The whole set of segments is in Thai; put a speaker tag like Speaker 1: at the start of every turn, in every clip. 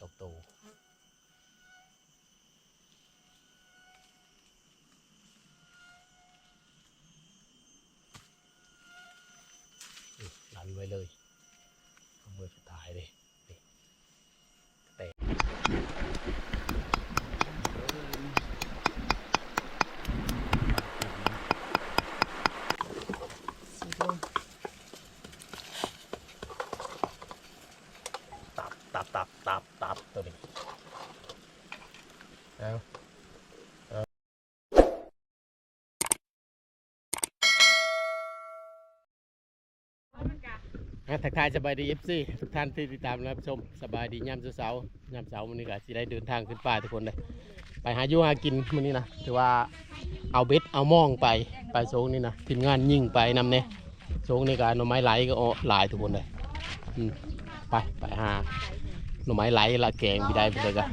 Speaker 1: สองตัวนี่ดันไว้เลยเอามือสุดท้ายเลยนี่แตะตับตับตับตับตับตัวนี้เอาอะ ทักทายสบายดีเอฟซีทุกท่านที่ติดตามรับชมสบายดียามเสาร์ยามเสาร์วันนี้ก็สิได้เดินทางขึ้นป่าทุกคนเลยไปหาอยู่หากินมื้อนี้นะถือว่าเอาเบ็ดเอาม่องไปไปโซงนี่นะทีมงานยิงไปนำเนี่ยโซงนี่ก็หน่อไม้ไหลก็เอาหลายทุกคนเลยอืมไปไปหาหน่อไม้ไหลละแกงพี่ได้ไปเลยกั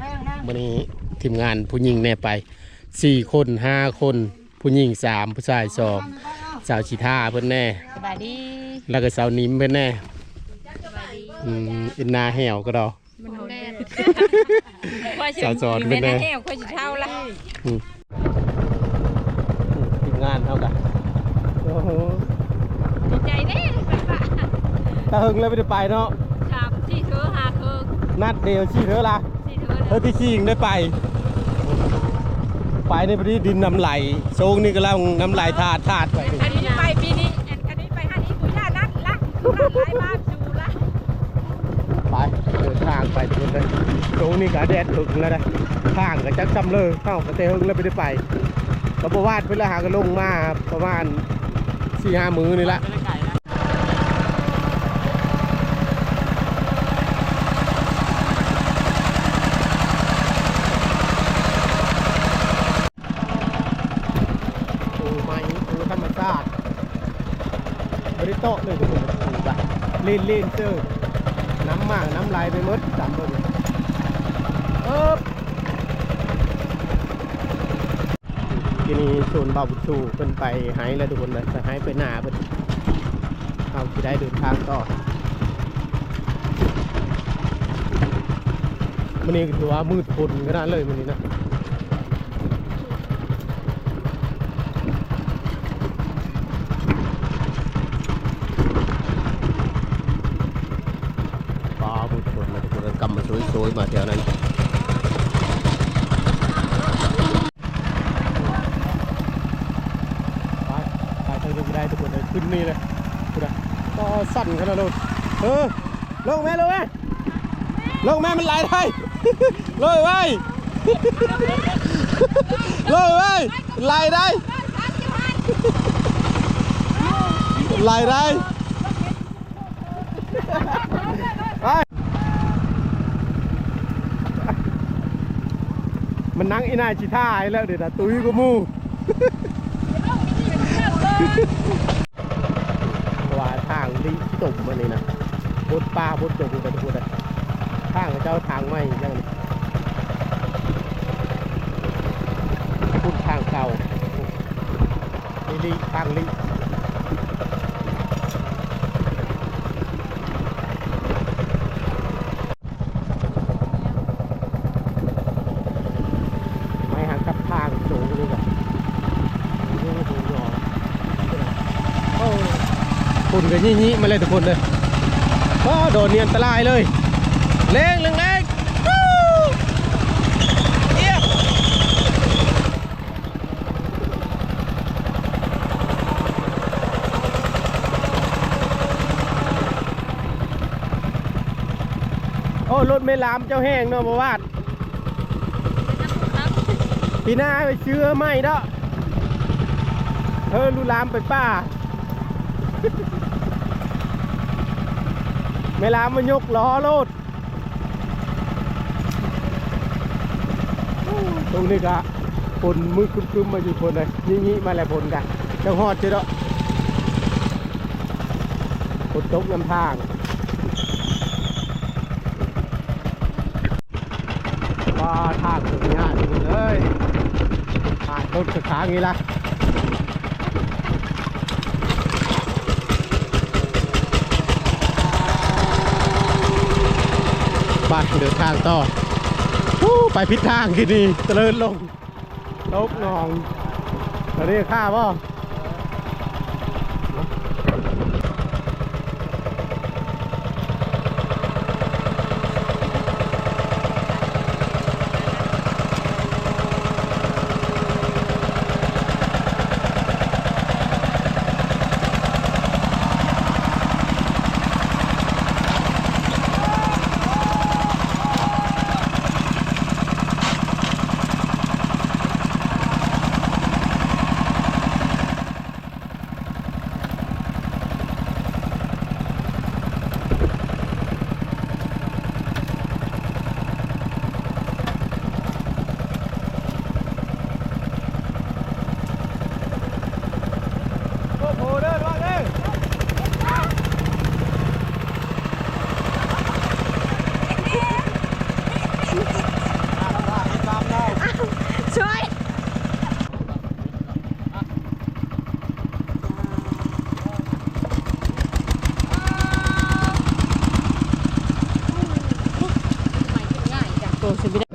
Speaker 1: นนี้ทีมงานผู้ยิงเนี่ยไปสี่คนห้าคน ผู้หญิงสามผู้ชายสอง สาวชีท่าเพิ่นแน่
Speaker 2: สบายดี
Speaker 1: แล้วก็สาวนิ้มเพิ่นแน่
Speaker 2: สบายดี
Speaker 1: อืมอินนาแหวก็ดอก
Speaker 2: มันโหดแน่
Speaker 1: สาวสอน
Speaker 2: เป็
Speaker 1: เป็นนไง
Speaker 2: แห้วค่อยสิเท่าละ
Speaker 1: ทีมงานเท่ากันโอ้โห
Speaker 2: ดีใจเด้
Speaker 1: ตาหึงเลยไม่ได้ไปเนาะ
Speaker 2: ชามที่เธอหาเธอ
Speaker 1: นัดเดียวชี้เธอละ
Speaker 2: ที่เธอ
Speaker 1: เธอที่ขี้ยิงได้ไป ไปในพอดีดินน้ำไหลโซงนี่ก็แล้วน้ำไหลทาดทาดไปนี่
Speaker 2: อันนี้ไปปีนี้อันนี้ไปฮันนี้กูย่านัดละ หลายบ้านอยู่ละ
Speaker 1: ไปเดินทางไปทุกคนเลยโซงนี้ก็แดดถึงแล้วนะทางก็จักจำเลยเข้ากระเตหึงแล้วไปได้ไปก็บวาดเพื่อหาก็ลงมาประมาณสี่ห้ามือนี่ละ ปูไม้ปูธรรมชาติบริโตะเลยทุกคนปูไป ลีนลีนเจอน้ำมากน้ำลายไปหมดจำเลยเอ๊บทีนี้ส่วนเบาบุชูเป็นไปหายแล้วทุกคนเลยจะหายไปหนาเป็นเอาที่ได้เดินทางต่อมันนี่ถือว่ามืดฝนขนาดเลยมันนี้นะ ปลาบุญชนมาทุกคนกำมาสวยๆ มาแถวนั้นไปไปทางได้ทุกคนเลยขึ้นนี่เลยคุณอะก็สั่นขนาดนั้นเออลงแม่ลงแม่ลงแม่มันไหลได้ลงไว้ลงไว้ไหลได้ไหลได้ไป มันนั่งอีนายชิท่าให้แล้วเดี๋ยวนะตุ้ยกูมูว่าทางลิตมมันนี่นะบดปลาบดจงไปทุกคนเลยทางเจ้าทางไม่ยังนี่พุ่นทางเก่านี่ลิทางลิไม่ห่างกับทางสูงนี่กับนี่หูหยอโอ้ คุณกันยี่ยี่มาเลยทุกคนเลยโอ้โดนเนียนตรายเลยเล่งเล่งเล่งเยี่ยมโอ้รถไม่ลามเจ้าแห้งเนาะบาวาดปีหน้าไปเชื่อไม่เด้อเออลูลามไปป้า ไม่ลามันยกล้อโลดตรงนี้กะฝนมือคึมๆมาอยู่คนเลยยี่มาแล้วฝนกันจังฮอดเจ้าเด้อฝนตกลำทางว่าทางตรงนี้ดีเลยผ่านต้นกระถางนี้ละ บ้านเดินทางต่อไปพิษทางที่นี่เจริญลงลกนองตอนนี้ข้าบ่
Speaker 3: โอ้โหเด้อระวังเด้อ
Speaker 2: ช่วย
Speaker 4: ตัวสิบิได้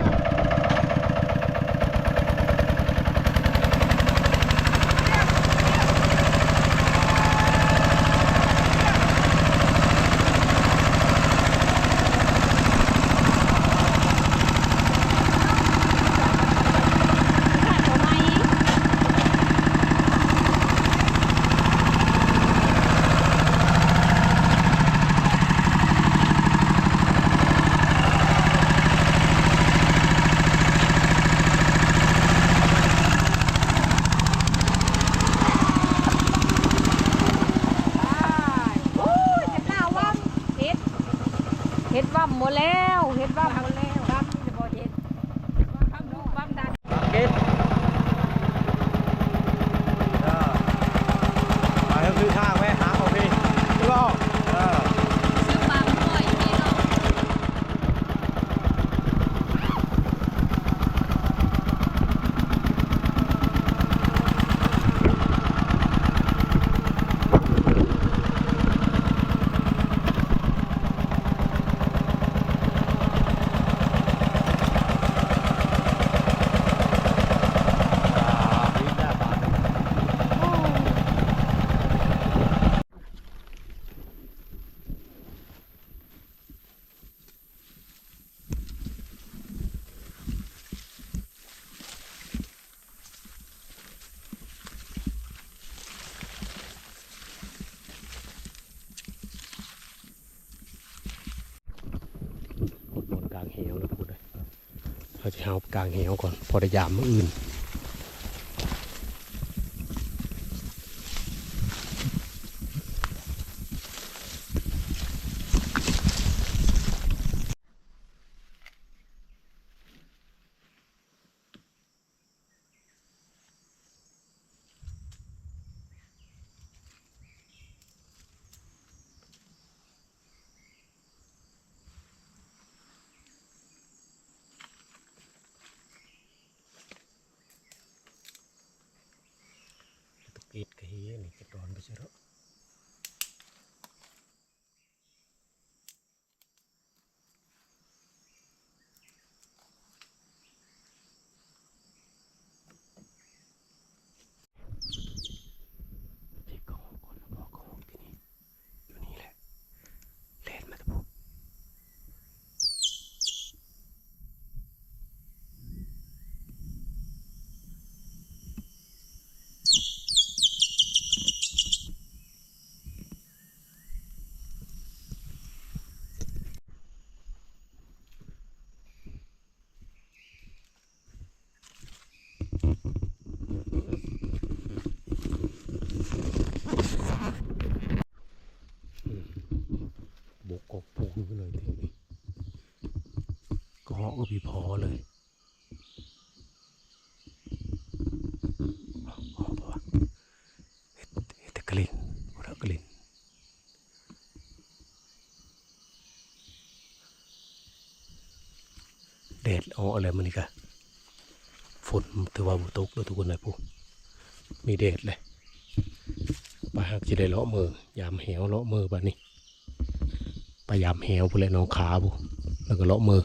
Speaker 2: โอ้ยจะหน้าว่ำเฮ็ด เฮ็ดว่ำหมดแล้วเฮ็ดว่ำหมดแล้วว่ำจะบ่เฮ็ดว่ำลูกว่ำดัน
Speaker 3: กินเออไปก็คือทางแม่หาของพี่พี่บอกเออ
Speaker 4: ซื้อปลาหน่อยพี่น้อง
Speaker 3: ดีจ้าบาท
Speaker 1: บนกลาง เหวนะพูดเลยเราจะเอากลางเหวก่อน พอได้ยามมื่ออื่น ตะกีดกะเฮีย นี่จะร้อนไปใช่หรอพี่ก็ห้องก่อนแล้วบอกก็ห้องที่นี่อยู่นี่แหละเล่นมาตะบุ บุกกบปูนไปเลยทีนี้ก็เหาะก็พีพอเลยเหาะปะวะเฮ็ดเฮ็ดแต่กลิ่นโอ้แล้วกลิ่น แดดเอาอะไรมันนี่กะฝนถือว่าบุตกเล้วทุกคนเลยผู้มีแดดเลยไปหากจะได้เลาะมือยามเหวเลาะมือบ้านี้พยายามเหวพู้นแหลยน้องขาผู้แล้วก็เลาะมือ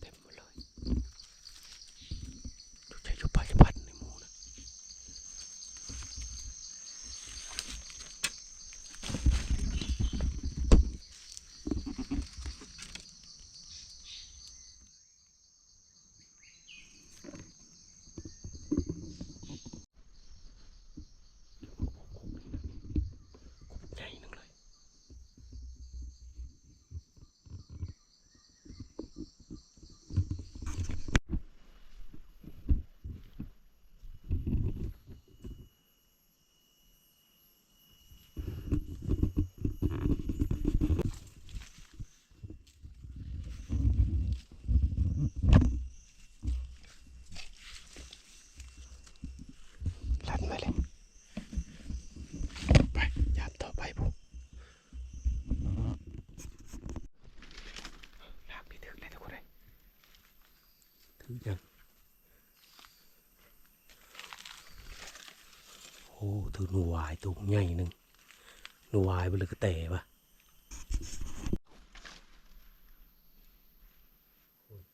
Speaker 1: เต็มหมดเลยดูใจยุบไปจะพันในหมูนะใหญ่นึงเลย ลัดมาเลย ไปยามต่อไปผมลากพี่ถึงเลยทุกคนเลยถึงยัง โอ้ถือหนูวายตัวใหญ่หนึ่งหนูวายไปเลยก็แต่ปะ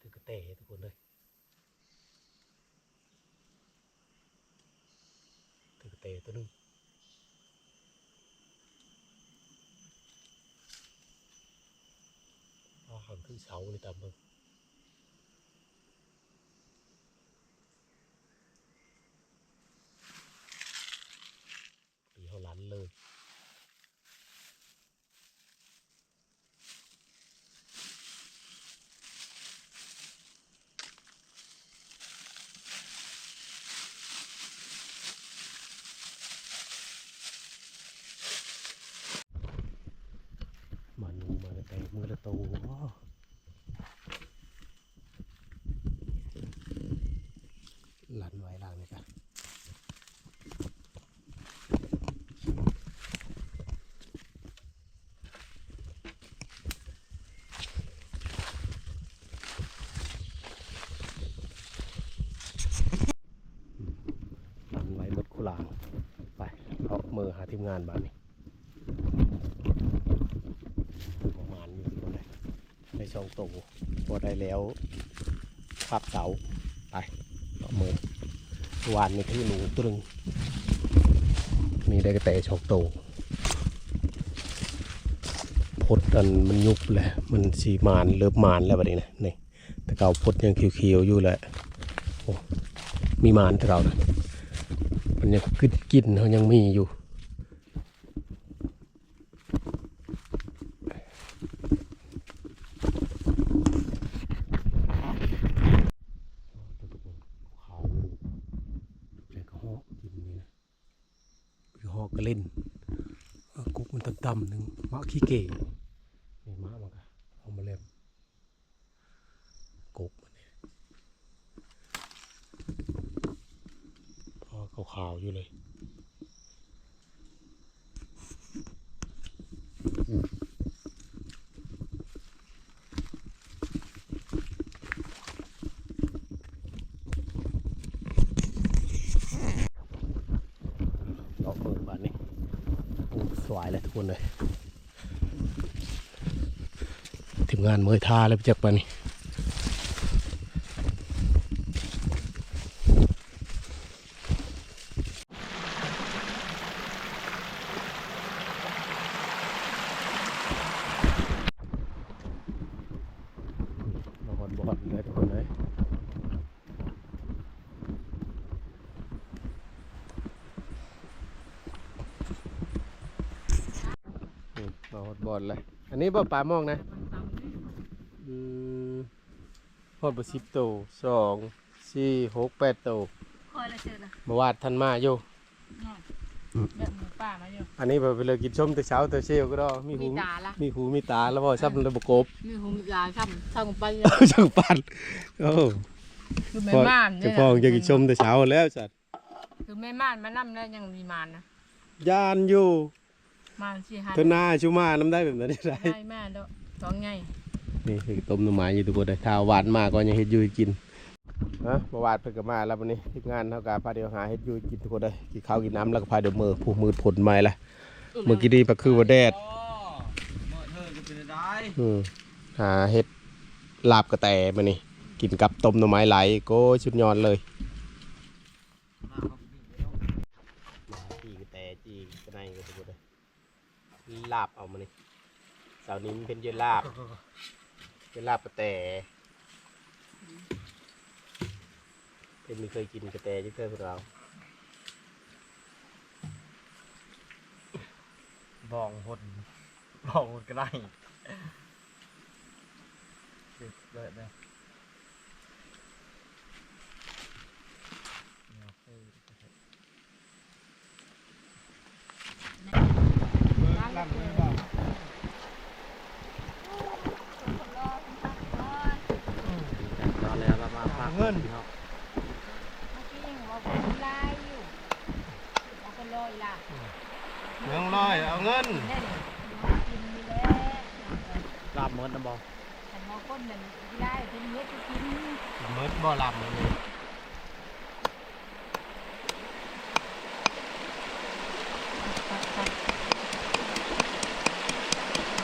Speaker 1: ถือกระเตะทุกคนเลยถือกระเตะตัวหนึงอาหันขึ้นเสาเลยตามมึงปีเขาลันเลย มันมาแต่มือละตัวหลันไว้ล่างนี่กันหลันไว้หมดคุลางไปเอามือหา ทีมงานบ้านนี้ประมาณนี้ก็ได้ในช่องโตพอได้แล้วพับเสาไปเอมือวานนี่คือหนูตัวหนึงนี่ได้กระแต่ช่องโตพดอันมันยุบเลยมันสีมานเริ่มานแล้วบัดนี้นะนี่แต่เก่าพดยังเขียวๆอยู่เลยโอ้มีมานแต่เก่านะมันยังกึดกินเขายังมีอยู่ ทุกคนเขาใจก็หอกกินนี่นะไปหอกก็เล่นเออกุ๊กมันต่ำๆหนึ่งมะ ขี้เก๋นี่มะมันก็เอามาเล่มกุ๊กมันเนี่ยพอขาวๆอยู่เลยดอกมือบานนี้โอ้สวยเลยทุกคนเลยที มงานเมยท่าแล้วไปจากบานนี้บอดบอดเลยทุกคนเลยนี่บอดบอดเลย อันนี้บ่ปลามองนะอืม พอดบสิบโตวสองสี่หกแปดโตว
Speaker 4: คอยละเจอละ
Speaker 1: เมื่อวานท่านมาอยู่
Speaker 2: แบบหมูป่ามาอยู่
Speaker 1: อันนี้แบบไปเลยกินส้มแต่เช้าแต่เช้าก็ได้มีหู
Speaker 2: มีตาละ
Speaker 1: มีหูมีตาแล้วพอซับระบบกบ
Speaker 2: มีหูมีตาครับทางไป
Speaker 1: จังปันโอ้
Speaker 2: คือแม่
Speaker 1: พอ
Speaker 2: ม่าน
Speaker 1: จะพอจะกินส้มแต่เช้าแล้วสัตว์
Speaker 2: คือแม่ม่านมานั่แล้วยังมีมานนะ
Speaker 1: ยานอยู่
Speaker 2: มานสี่หัน
Speaker 1: เธอหน้าชูมาน้ำได้แบบนั้นได้
Speaker 2: ได้แม่เด้อสองไง
Speaker 1: นี่คือต้มหน่อไม้อยู่ทุกคนเลยถ้าหวานมากก็ยังเฮ็ดอยูให้กินฮะเมื่อวานเพิ่งก็มาแล้ววันนี้ทีมงานเท่ากับพาเดียวหาเฮ็ดอยูให้กินทุกคนเลยกินข้าวกินน้ำแล้วก็พาเดี๋ยวมือผู้มือผลไม้ละเมื่อกี้นี่ก็คือว่าแดด
Speaker 3: เมื่อเธอจะเป็นได้
Speaker 1: อืมหาเฮ็ดลาบกระแตมานี่กินกับต้มหน่อไม้ไหลโก้ชุดยอดเลยจีกระแตจีกระไนก็ทุกคนเลยลาบเอามานี่เสาร์นี้มันเป็นเย็นลาบ เป็นลาบกระแตเป็นไม่เคยกินกระแตที่เคยพวกเรา
Speaker 3: บองหดบองหดก็ได้เด็ดเลยนะตอนแล้วเรามาฝากเงิน
Speaker 1: เมืองร้อยเอาเงิน
Speaker 3: ลาบเมิดนะบอง
Speaker 1: เมิดบ่ลาบเลย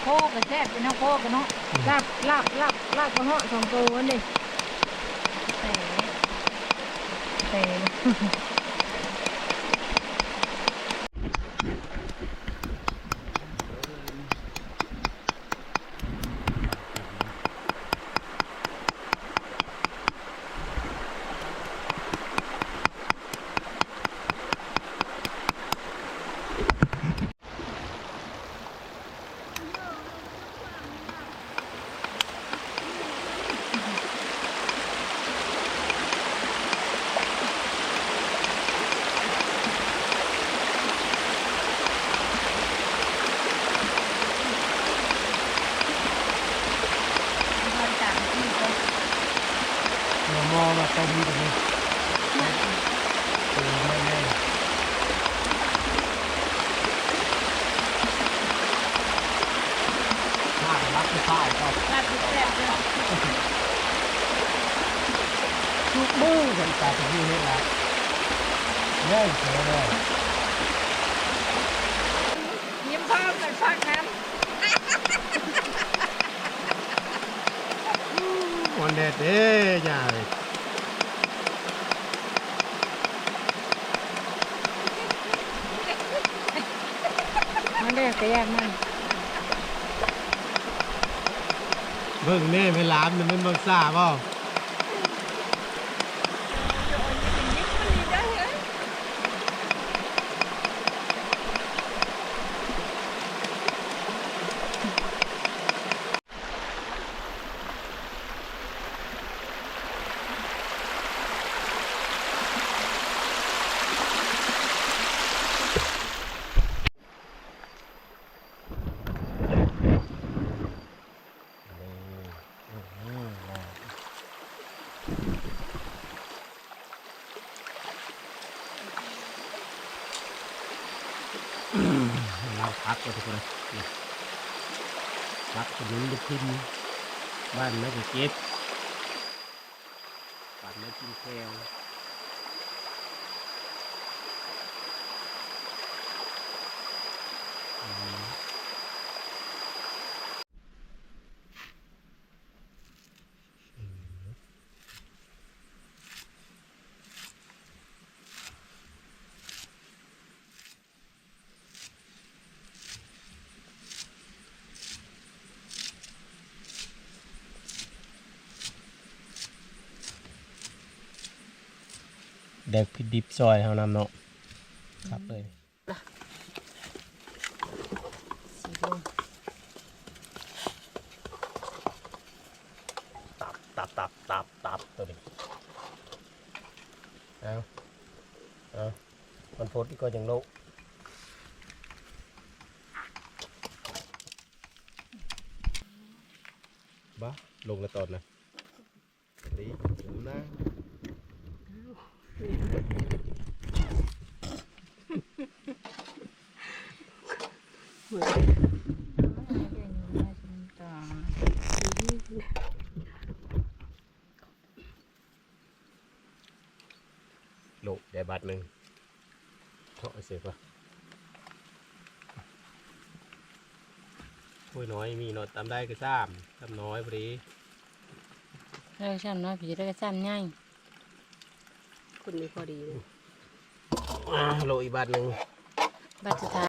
Speaker 2: โคกระแทบเป็นน้ำโคกกันเนาะลาบลาบลาบลาบกระเหาะสองตัววันนี้แต่แต่
Speaker 3: เดี๋ยวมองมาต้มตรงนี้เออไม่แน่ข้าวรักไม่ข้าวก็
Speaker 2: ลาบแซ่บเลย
Speaker 3: ทุกมือกันตาที่นี่นี่แหละเล่นเสียเลย
Speaker 2: ยิ้มพร้อม กันฟักน้
Speaker 1: วันแดดเด้ยายำ
Speaker 2: มันเรียกแต่ยากมัน
Speaker 1: เบิ่งแน่ไม่ล้ามนี่มันเบิ่งซ่าเปล่า ทุกคนรักขนุนลูกพินบ้านแล้วก็เก็บบ้านไม่กินแก้วอืม เด็กพิดิบซอยเท่านั้นเนาะครับเลยตับตับตับตับตับตัวนี้เอาเอามันพุธก็ยังโลกบ้าลงแล้วตอนนะดีดูนะ
Speaker 2: เโล
Speaker 1: ได้ บาทหนึ่งเทาะเสียปะคุยน้อยมีเนอตามได้ก็ซ้ำตามน้อยพอดี
Speaker 2: เออชั้นน้อยผีได้ก็ชั้นใหญ่
Speaker 4: คุณนี่พอดีเลย
Speaker 1: อ่าโลอีกบาทหนึ่ง
Speaker 2: บัตรสุดท้าย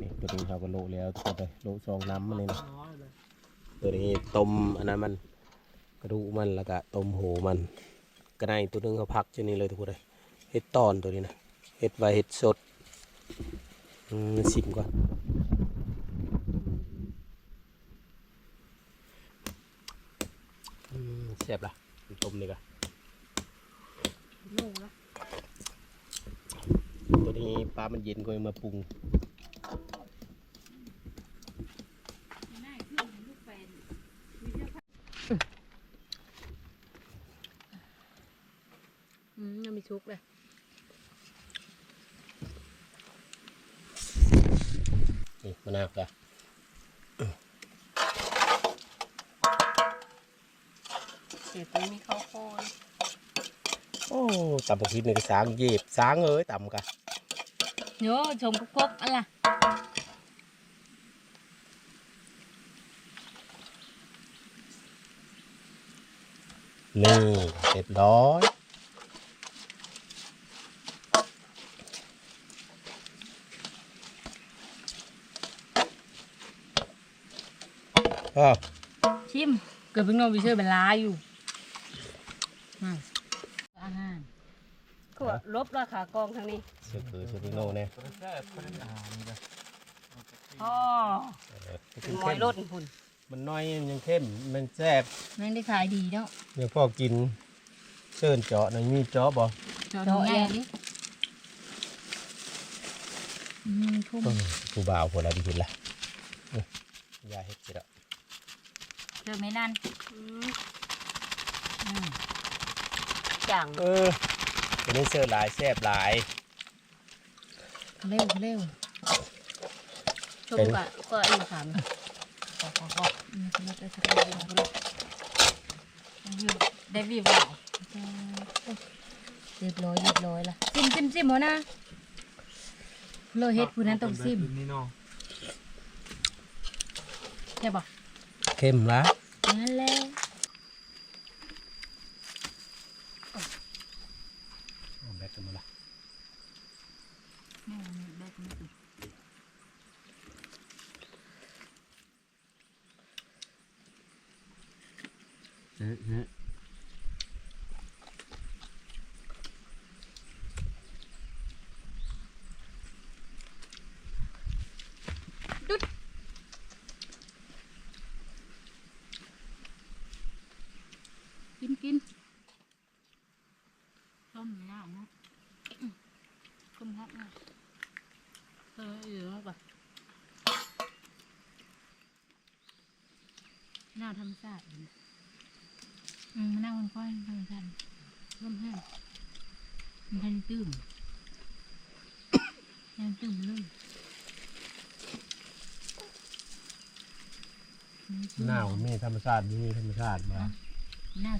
Speaker 1: นี่ตัวนี้เขาก็โลแล้วทุกคนเลยโลซองน้ำมันเลยนะตัวนี้ต้มอันนั้นมันกระดูกมันแล้วก็ต้มโหมันกระไนตัวหนึงเขาพักชนี่เลยทุกคนเลย เห็ดตอนตัวนี้นะเห็ดไว้เห็ดสดชิมก่อนอืมแซ่บละต้มนี่ก็
Speaker 4: นุ่งละ
Speaker 1: ตัวนี้ปลามันเย็นก็เอามาปรุง
Speaker 4: อืมยังมีชุกเลย
Speaker 1: นี่มะนาวก็
Speaker 4: เดี๋ยวตัวมีข้าวโพด
Speaker 1: โอ้ตำผักพริกนี่ก็สางเย็บสางเอ้ยตำกะ
Speaker 2: โยชมกบๆอะไร
Speaker 1: นี่เรียบร้อย อ้าว
Speaker 2: ชิมเกิดเป็นโนวิเชอร์เป็นลาอยู่มาอาหาร
Speaker 4: ก็ลบราคากองทางนี้
Speaker 1: เสือคือเสือพิโน่เนี่ย
Speaker 4: อ๋อ
Speaker 1: เออ
Speaker 4: เป็นมอยรถพุ่น
Speaker 1: มันน้อยยังเข้มมันแซ่บ
Speaker 2: แม่งได้ขายดีเนาะ
Speaker 1: เดี๋ยวพ่อกินเชิญเจาะหน่อยมีเจาะบ่
Speaker 2: เจาะแอร์ดิอืมทุ่ม
Speaker 1: เออผู้บ่าวพอแล้วดีขึ้นละเออยาเฮ็ดสิละ
Speaker 2: เจ อไหมนั่น
Speaker 4: อืม
Speaker 2: อืม
Speaker 4: จัง
Speaker 1: เออตัวนี้เสื้อหลายแซ่บหลาย
Speaker 2: เร็วเร็ว
Speaker 4: ชมกะก็อีกสาม
Speaker 2: ขอขอขออืมเร็วเร็วเร็วเร็วเร็ววิวได้วิวหลายเรียบร้อยเรียบร้อยละซิมซิมซิมหัวหน้าโลเฮ็ดผู้นั้นต้องซิม
Speaker 3: นี่เนาะ
Speaker 2: ใช่ปะ
Speaker 1: เข้มละ
Speaker 2: นั่นแล้ว
Speaker 1: เอาแบตกันมาละเออเออ
Speaker 2: กินกินต้มยำนะต้มฮอตนะเอออยู่แล้วปะน่าทำสาดอยู่นะอืมมานั่งบนก้อยทำกันร่มแห้งมันทันตื้มยังตื้มเลย
Speaker 1: หนาวมีธรรมชาติมีธรรมชาติมา
Speaker 2: หน้า